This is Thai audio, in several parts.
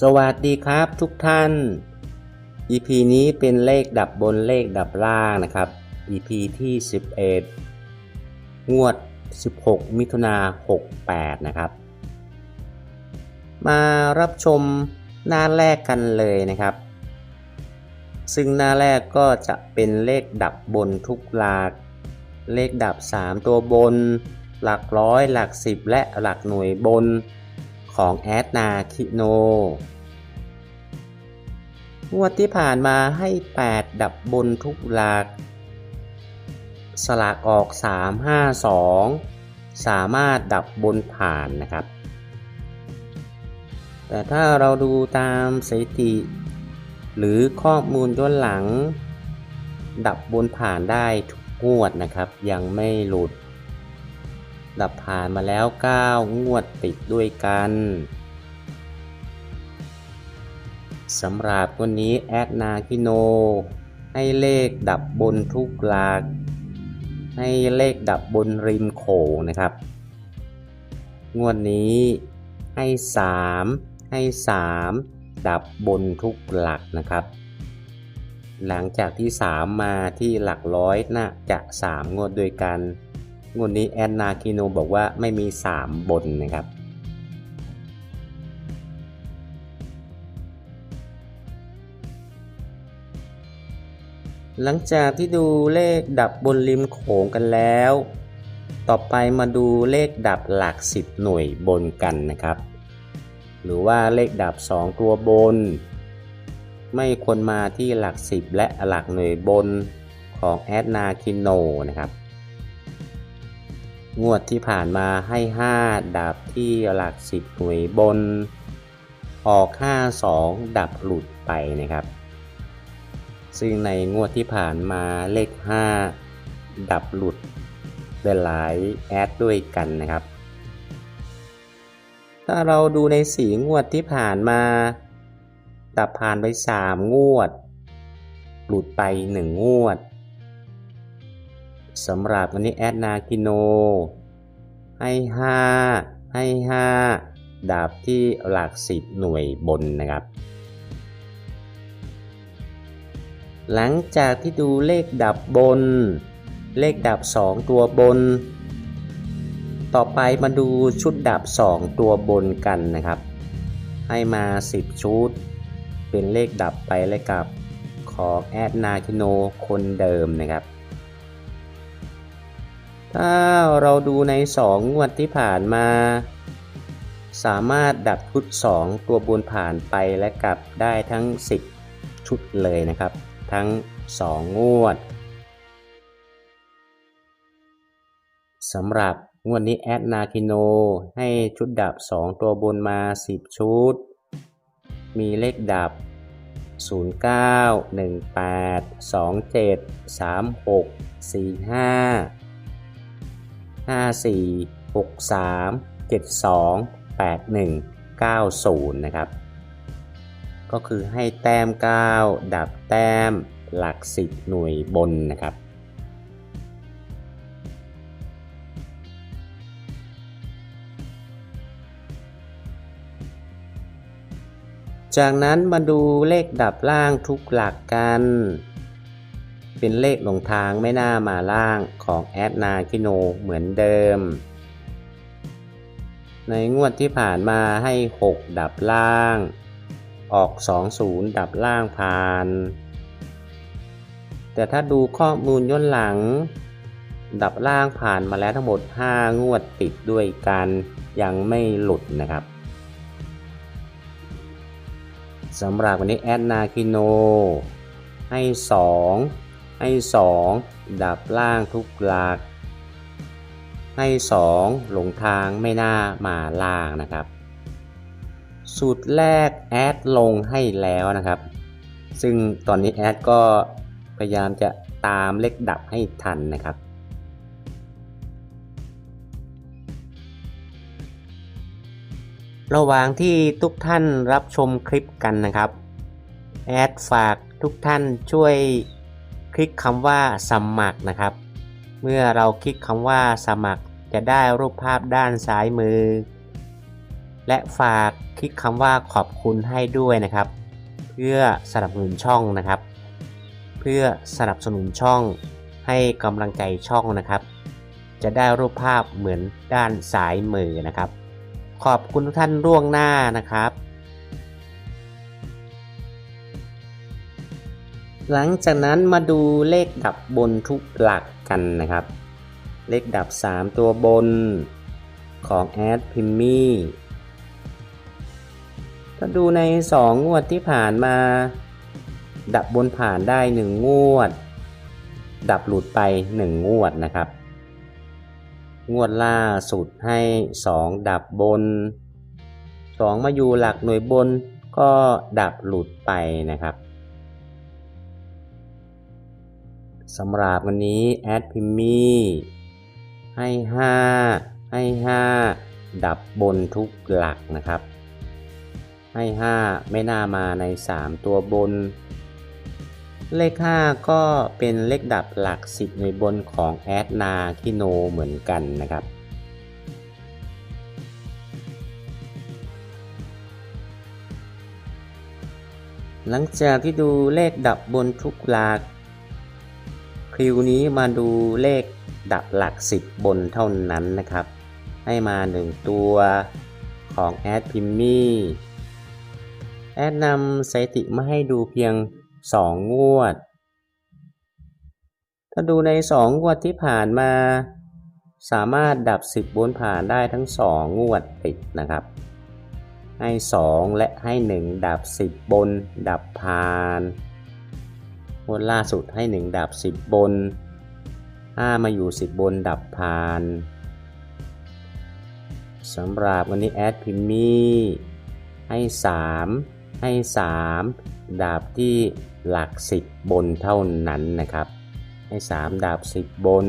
สวัสดีครับทุกท่าน EP นี้เป็นเลขดับบนเลขดับล่างนะครับ EP ที่ 11 งวด 16 มิถุนา68 นะครับ มารับชมหน้าแรกกันเลยนะครับ ซึ่งหน้าแรกก็จะเป็นเลขดับบนทุกหลัก เลขดับ 3 ตัวบน หลักร้อยหลัก 10 และหลักหน่วยบน ของแอดนาคิโน งวดที่ผ่านมาให้ 8 ดับบนทุกหลัก สลากออก 3 5 2 สามารถดับบนผ่านนะครับ แต่ถ้าเราดูตามสถิติ หรือข้อมูลย้อนหลัง ดับบนผ่านได้ทุกงวดนะครับ ยังไม่หลุด ดับผ่านมาแล้ว 9 งวดติดด้วยกันสำหรับวันนี้แอดนาคิโน ให้เลขดับบนทุกหลัก ให้เลขดับบนริมโขงนะครับ งวดนี้ให้ 3 ให้ 3 ดับบนทุกหลักนะครับ หลังจากที่ 3 มาที่หลักร้อยน่าจะ 3 งวดด้วยกัน งวดนี้แอนนาคิโนบอกว่าไม่มี 3 บนนะครับ หลังจากที่ดูเลขดับบนริมโขงกันแล้ว ต่อไปมาดูเลขดับหลัก 10 หน่วยบนกันนะครับ หรือว่าเลขดับ 2 ตัวบน ไม่ควรมาที่หลัก 10 และหลักหน่วยบนของแอดนาคิโนนะครับ งวดที่ผ่านมาให้ 5 ดับที่หลัก 10 หน่วยบน ออก 5 2 ดับหลุดไปนะครับ ซึ่งในงวดที่ผ่านมาเลข 5 ดับหลุดหลายแอดด้วยกันนะครับ ถ้าเราดูในสีงวดที่ผ่านมา ดับผ่านไป 3 งวด หลุดไป 1 งวด สำหรับวันนี้แอดนาคิโน ให้ 5 ให้ 5ดับที่หลัก 10 หน่วยบนนะครับ หลังจากที่ดูเลขดับบน เลขดับ 2 ตัวบน ต่อไปมาดูชุดดับ 2 ตัวบนกันนะครับ ให้มา 10 ชุด เป็นเลขดับไปเลยกับของแอดนาคิโนคนเดิมนะครับ ถ้าเราดูใน 2 งวดที่ผ่านมา สามารถดับชุด 2 ตัวบนผ่านไปและกลับได้ทั้ง 10 ชุดเลยนะครับ ทั้ง 2 งวดสำหรับงวดนี้แอดนาคิโนให้ชุดดับ 2 ตัวบนมา 10 ชุด มีเลขดับ 09 18 27 36 45 54 63 72 81 90 นะครับ ก็คือให้แต้ม 9 ดับแต้มหลัก 10 หน่วยบนนะครับจากนั้นมาดูเลขดับล่างทุกหลักกัน เป็นเลขหลงทางไม่น่ามาล่างของแอดนาคิโนเหมือนเดิม ในงวดที่ผ่านมาให้ 6 ดับล่าง ออก 20 ดับล่างผ่าน แต่ถ้าดูข้อมูลย้อนหลัง ดับล่างผ่านมาแล้วทั้งหมด 5 งวดติดด้วยกันยังไม่หลุดนะครับสำหรับวันนี้แอดนาคิโนให้ 2 ให้ 2 ดับล่างทุกหลัก ให้ 2 หลงทางไม่น่ามาล่างนะครับ สูตรแรกแอดลงให้แล้วนะครับ ซึ่งตอนนี้แอดก็พยายามจะตามเลขดับให้ทันนะครับระหว่างที่ทุกท่านรับชมคลิปกันนะครับ แอดฝากทุกท่านช่วย คลิกคำว่าสมัครนะครับ เมื่อเราคลิกคำว่าสมัครจะได้รูปภาพด้านซ้ายมือ และฝากคลิกคำว่าขอบคุณให้ด้วยนะครับ เพื่อสนับสนุนช่องนะครับ เพื่อสนับสนุนช่องให้กำลังใจช่องนะครับ จะได้รูปภาพเหมือนด้านซ้ายมือนะครับ ขอบคุณทุกท่านล่วงหน้านะครับ หลังจากนั้นมาดูเลขดับบนทุกหลักกันนะครับ เลขดับ 3 ตัวบนของแอดพิมมี่ก็ดูใน 2 งวดที่ผ่านมา ดับบนผ่านได้ 1 งวด ดับหลุดไป 1 งวดนะครับ งวดล่าสุดให้ 2 ดับบน 2 มาอยู่หลักหน่วยบนก็ดับหลุดไปนะครับ สำหรับวันนี้แอดพิมมี่ให้ 5 ให้ 5 ดับบนทุกหลักนะครับ ให้ 5 ไม่น่ามาใน 3 ตัวบน เลข 5 ก็เป็นเลขดับหลัก 10ในบนของแอดนาคิโนเหมือนกันนะครับหลังจากที่ดูเลขดับบนทุกหลัก คลิวนี้มาดูเลขดับหลัก 10 บนเท่านั้นนะครับ ให้มา 1 ตัวของแอดพิมมี่แอดนำสถิติมาให้ดูเพียง 2 งวด ถ้าดูใน 2 งวดที่ผ่านมา สามารถดับ 10 บนผ่านได้ทั้ง 2 งวดติดนะครับ ให้ 2 และให้ 1 ดับ 10 บนดับผ่าน งวดล่าสุดให้ 1 ดับ 10 บน 5 มาอยู่ 10 บนดับผ่านสำหรับวันนี้แอดพิมมี่ให้ 3 ให้ 3 ดาบที่หลัก 10 บนเท่านั้นนะครับ ให้ 3 ดาบ 10 บน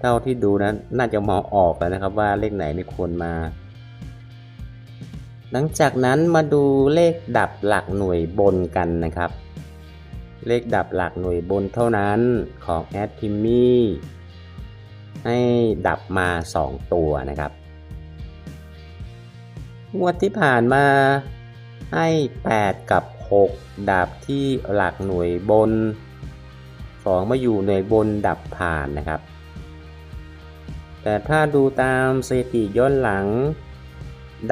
เท่าที่ดูนะน่าจะมองออกแล้วนะครับว่าเลขไหนไม่ควรมา หลังจากนั้นมาดูเลขดับหลักหน่วยบนกันนะครับ เลขดับหลักหน่วยบนเท่านั้นของแอดพิมมี่ให้ดับมา 2 ตัวนะครับ งวดที่ผ่านมาให้ 8 กับ 6 ดับที่หลักหน่วยบน 2 มาอยู่หน่วยบนดับผ่านนะครับ แต่ถ้าดูตามสถิติย้อนหลัง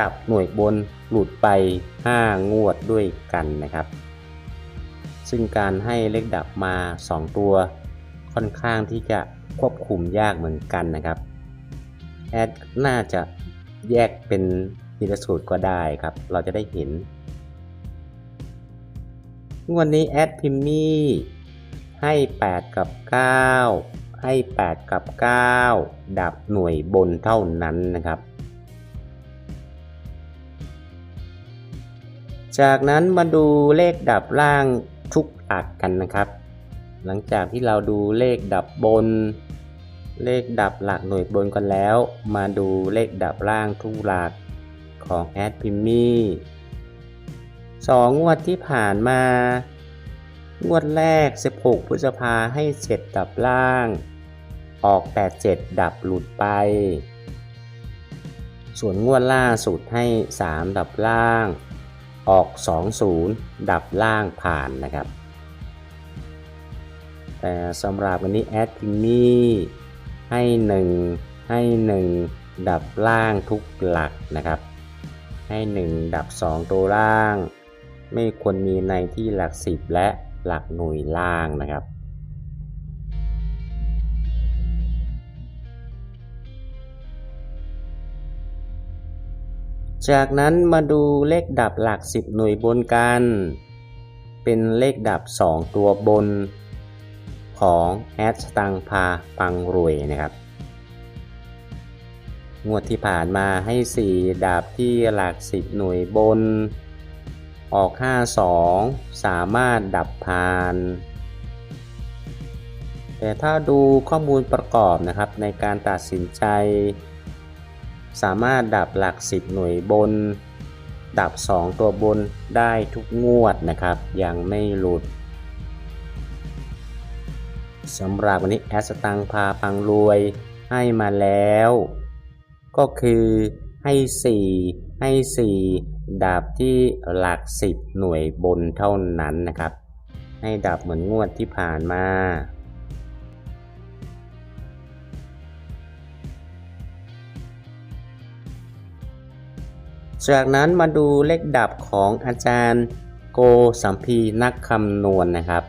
ดับหน่วยบนหลุดไป 5 งวดด้วยกันนะครับ ซึ่งการให้เลขดับมา 2 ตัว ค่อนข้างที่จะควบคุมยากเหมือนกันนะครับ แอดน่าจะแยกเป็นทีละสูตรก็ได้ครับ เราจะได้เห็น งวดนี้แอดพิมมี่ให้ 8 กับ 9 ให้ 8 กับ 9 ดับหน่วยบนเท่านั้นนะครับ จากนั้นมาดูเลขดับล่างทุกหลักกันนะครับ หลังจากที่เราดูเลขดับบน เลขดับหลักหน่วยบนกันแล้ว มาดูเลขดับล่างทุกหลักของแอดพิมมี่สองงวดที่ผ่านมา งวดแรก 16 พฤษภาให้ 7 ดับล่าง ออก 87 ดับหลุดไป ส่วนงวดล่าสุดให้ 3 ดับล่าง ออก 20 ดับล่างผ่านนะครับ แต่สำหรับวันนี้แอดพิมมี่ให้ 1 ให้ 1 ดับล่างทุกหลักนะครับ ให้ 1 ดับ 2 ตัวล่าง ไม่ควรมีในที่หลัก 10 และหลักหน่วยล่างนะครับ จากนั้นมาดูเลขดับหลัก 10 หน่วยบนกัน เป็นเลขดับ 2 ตัวบน ของแอดสตังพาปังรวยนะครับ งวดที่ผ่านมาให้ 4ดาบที่หลัก 10 หน่วยบน ออก 52 สามารถดับผ่าน แต่ถ้าดูข้อมูลประกอบนะครับในการตัดสินใจ สามารถดับหลัก 10 หน่วยบน ดับ 2 ตัวบนได้ทุกงวดนะครับ ยังไม่หลุดสำหรับวันนี้แอสตังพาปังรวยให้มาแล้ว ก็คือให้ 4 ให้ 4ดาบที่หลัก 10 หน่วยบนเท่านั้นนะครับ ให้ดับเหมือนงวดที่ผ่านมา จากนั้นมาดูเลขดับของอาจารย์โกสัมพีนักคำนวณนะครับ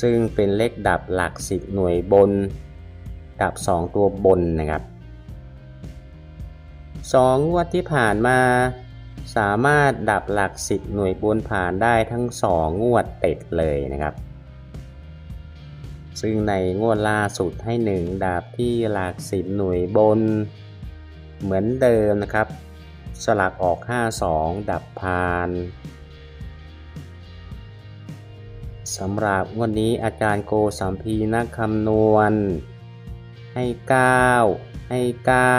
ซึ่งเป็นเลขดับหลัก10หน่วยบน ดับ 2 ตัวบนนะครับ2งวดที่ผ่านมาสามารถดับหลัก10หน่วยบนผ่านได้ทั้ง 2 งวดติดเลยนะครับ ซึ่งในงวดล่าสุดให้ 1 ดับที่หลัก10หน่วยบนเหมือนเดิมนะครับ สลักออก 52 ดับพานสำหรับวันนี้อาจารย์โกสัมพีนักคำนวณ ให้ 9 ให้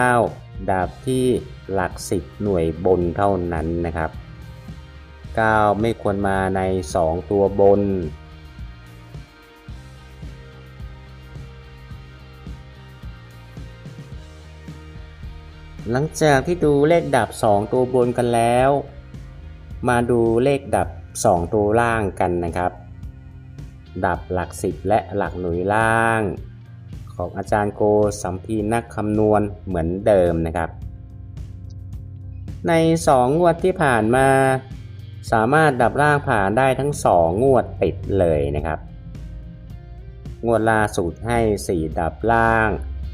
9 ดับที่หลัก 10 หน่วยบนเท่านั้นนะครับ 9 ไม่ควรมาใน 2 ตัวบน หลังจากที่ดูเลขดับ 2 ตัวบนกันแล้ว มาดูเลขดับ 2 ตัวล่างกันนะครับ ดับหลัก 10 และหลักหน่วยล่าง ของอาจารย์โกสัมพีนักคำนวณเหมือนเดิมนะครับ ใน 2 งวดที่ผ่านมา สามารถดับล่างผ่านได้ทั้ง 2 งวดติดเลยนะครับ งวดล่าสุดให้ 4 ดับล่าง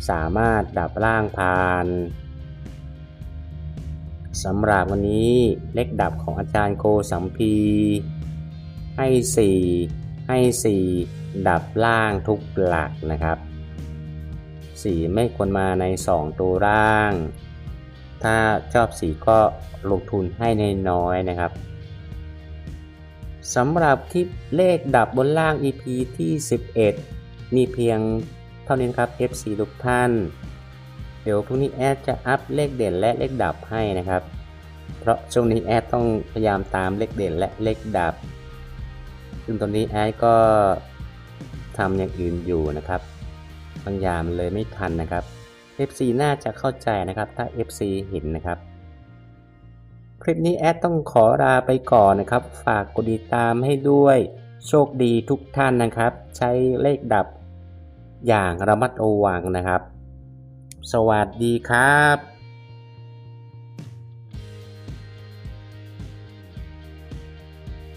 สามารถดับล่างผ่าน สำหรับวันนี้เลขดับของอาจารย์โกสัมพี ให้ 4 ให้ 4 ดับล่างทุกหลักนะครับ 4 ไม่ควรมาใน 2 ตัวล่าง ถ้าชอบ4ก็ลงทุนให้ในน้อยนะครับสำหรับคลิปเลขดับบนล่าง EP ที่ 11 มีเพียงเท่านี้ครับ FC ทุกท่าน เดี๋ยวพรุ่งนี้แอดจะอัพเลขเด่นและเลขดับให้นะครับ เพราะช่วงนี้แอดต้องพยายามตามเลขเด่นและเลขดับ ซึ่งตอนนี้แอดก็ทำอย่างอื่นอยู่นะครับ บางอย่างเลยไม่ทันนะครับ FC น่าจะเข้าใจนะครับ ถ้า FC เห็นนะครับ คลิปนี้แอดต้องขอลาไปก่อนนะครับ ฝากกดติดตามให้ด้วย โชคดีทุกท่านนะครับ ใช้เลขดับอย่างระมัดระวังนะครับ สวัสดีครับ